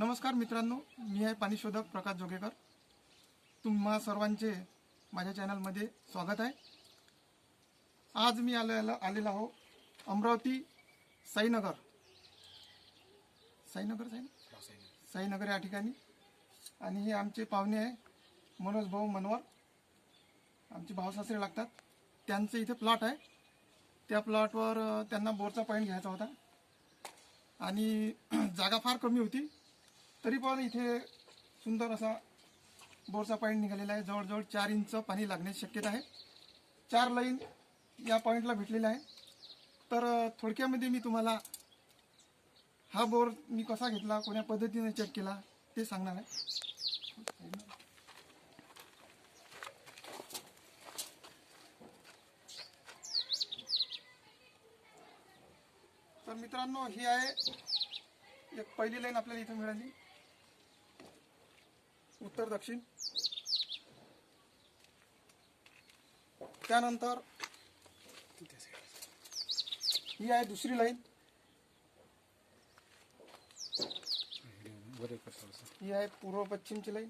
नमस्कार मित्रांनो मी आहे पाणीशोधक प्रकाश जोगेकर. तुम्हा सर्वांचे माझ्या चॅनलमध्ये स्वागत आहे. आज मी आलेला आलेलो आहो अमरावती साईनगर. साईनगर साई साईनगर या ठिकाणी. आणि हे आमचे पाहुणे आहे मनोज भाऊ मनवर. आमचे भावसासरे लागतात. त्यांचं इथे प्लॉट आहे. त्या प्लॉटवर त्यांना बोरचा पॉईंट घ्यायचा होता. आणि जागा फार कमी होती. तरी पण इथे सुंदर असा बोरचा पॉईंट निघालेला आहे. जवळजवळ चार इंच पाणी लागण्याची शक्यता आहे. चार लाईन या पॉईंटला भेटलेल्या आहे. तर थोडक्यामध्ये मी तुम्हाला हा बोर मी कसा घेतला कोण्या पद्धतीने चेक केला ते सांगणार आहे. तर मित्रांनो ही आहे एक पहिली लाईन आपल्याला इथं मिळाली. उत्तर दक्षिण. त्यानंतर ही आहे दुसरी लाईन. ही आहे पूर्व पश्चिमची लाईन.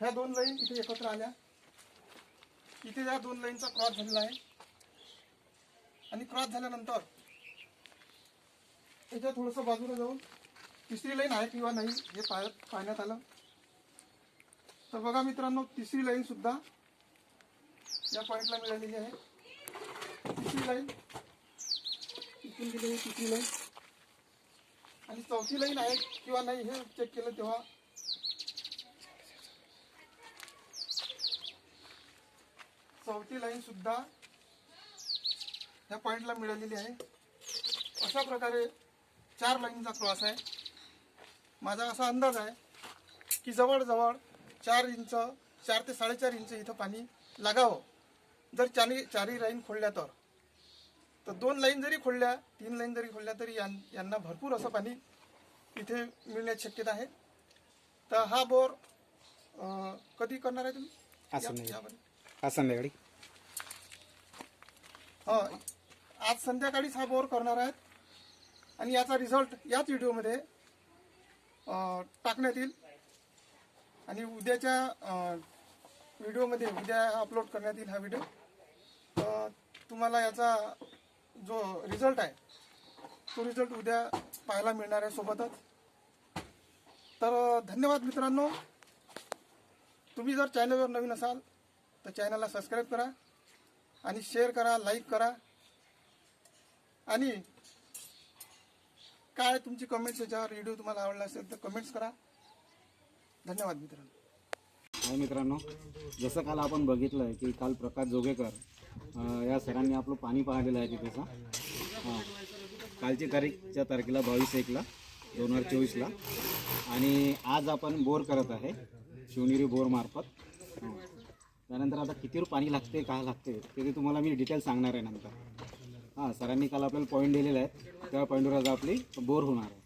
ह्या दोन लाईन इथे एकत्र आल्या. इथे या दोन लाईनचा क्रॉस झालेला आहे. आणि क्रॉस झाल्यानंतर याच्या थोडंसं बाजूला जाऊन तिसरी लाईन आहे किंवा नाही हे पाह पाहण्यात आलं. तर बघा मित्रांनो तिसरी लाईन सुद्धा या पॉईंटला मिळालेली आहे. तिसरी लाईन. इथून गेलेली तिसरी लाईन. आणि चौथी लाईन आहे किंवा नाही हे चेक केलं तेव्हा. चौथी लाईन सुद्धा या पॉईंटला मिळालेली आहे. अशा प्रकारे चार लाईनचा क्रॉस आहे. माझा असा अंदाज आहे की जवळजवळ चार इंच चार ते साडेचार इंच इथं पाणी लागावं. जर चारी चारही लाईन खोलल्या तर. तर दोन लाईन जरी खोलल्या तीन लाईन जरी खोलल्या तरी यां यांना भरपूर असं पाणी इथे मिळण्याची शक्यता आहे. तर हा बोर अं, कधी करणार आहे तुम्ही? या- संध्याकाळी. यामध्ये? आज संध्याकाळी. हा आज संध्याकाळीच हा बोर करणार आहेत. आणि याचा रिझल्ट याच व्हिडिओमध्ये टाकण्यात येईल. आणि उद्याच्या व्हिडिओमध्ये उद्या अपलोड करण्यात येईल हा व्हिडिओ. तुम्हाला याचा जो रिझल्ट आहे तो रिझल्ट उद्या पाहायला मिळणार आहे सोबतच. तर धन्यवाद मित्रांनो. तुम्ही जर चॅनलवर नवीन असाल तर चॅनलला सबस्क्राईब करा आणि शेअर करा लाईक करा. आणि काय तुमची कमेंट्स याच्यावर व्हिडिओ तुम्हाला आवडला असेल तर कमेंट्स करा. धन्यवाद मित्रांनो. हाय मित्रांनो जसं काल आपण बघितलं आहे की काल प्रकाश जोगेकर या सरांनी आपलं पाणी पाहिलेलं आहे तिथेचा हां. कालची तारीखच्या तारखेला बावीस एकला दोन हजार चोवीसला. आणि आज आपण बोर करत आहे शिवनेरी बोर मार्फत. हं. त्यानंतर आता किती पाणी लागते काय लागते ते ते तुम्हाला मी डिटेल सांगणार आहे नंतर. हां सरांनी काल आपल्याला पॉईंट दिलेला आहेत. त्या पॉईंटवर आपली बोर होणार आहे.